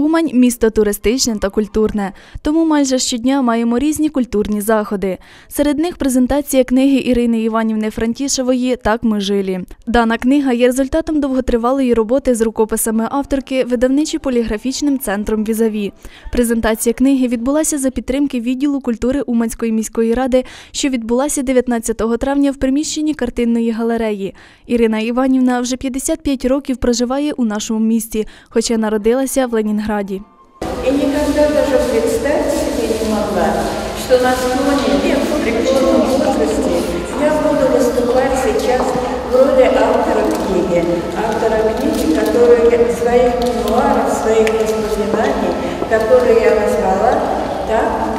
Умань місто туристичне та культурне, тому майже щодня маємо різні культурні заходи. Серед них презентація книги Ірини Іванівни Франтішевої Так ми жилі. Дана книга є результатом довготривалої роботи з рукописами авторки видавничо-поліграфічним центром Візаві. Презентація книги відбулася за підтримки відділу культури Уманської міської ради, що відбулася 19 травня в приміщенні картинної галереї. Ірина Іванівна вже 55 років проживає у нашому місті, хоча народилася в Ленінграді. И никогда даже представить себе не могла, что на склоне лет в преклонном возрасте я буду выступать сейчас в роли автора книги. Автора книги, которую я, своих мемуаров, своих воспоминаний, которые я назвала «Так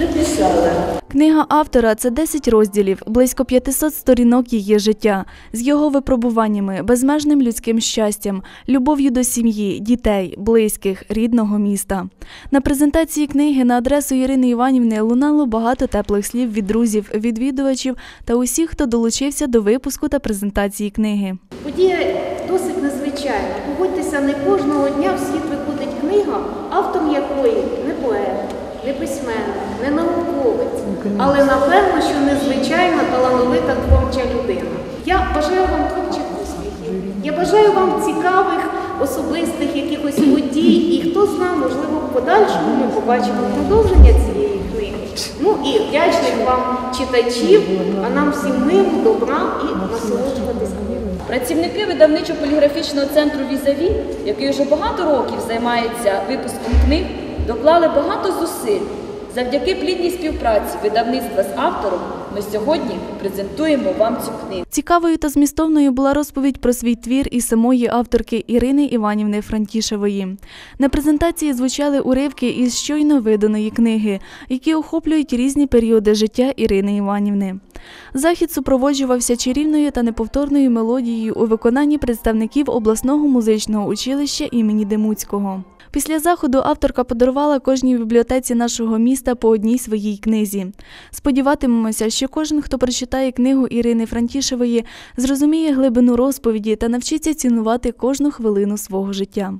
Написала. Книга автора це 10 розділів, близько 500 сторінок її життя, з його випробуваннями, безмежним людським щастям, любов'ю до сім'ї, дітей, близьких, рідного міста. На презентації книги на адресу Ірини Іванівни лунало багато теплих слів від друзів, відвідувачів та усіх, хто долучився до випуску та презентації книги. Подія досить незвичайна. Погодьтеся, не кожного дня в світ виходить книга, автором якої не поет, не письменник, не науковець, але напевно, що незвичайна талановита творча людина. Я бажаю вам творчих успіхів. Я бажаю вам цікавих особистих якихось подій, і хто знає, можливо, в подальшому ми побачимо продовження цієї книги. Ну і вдячних вам читачів, а нам всім миру, добра і насолоджуватись книгою. Працівники видавничо-поліграфічного центру Візаві, який вже багато років займається випуском книг, доклали багато зусиль. Завдяки плідній співпраці видавництва з автором ми сьогодні презентуємо вам цю книгу. Цікавою та змістовною була розповідь про свій твір і самої авторки Ірини Іванівни Франтішевої. На презентації звучали уривки із щойно виданої книги, які охоплюють різні періоди життя Ірини Іванівни. Захід супроводжувався чарівною та неповторною мелодією у виконанні представників обласного музичного училища імені Демуцького. Після заходу авторка подарувала кожній бібліотеці нашого міста по одній своїй книзі. Сподіватимемося, що кожен, хто прочитає книгу Ірини Франтішевої, зрозуміє глибину розповіді та навчиться цінувати кожну хвилину свого життя.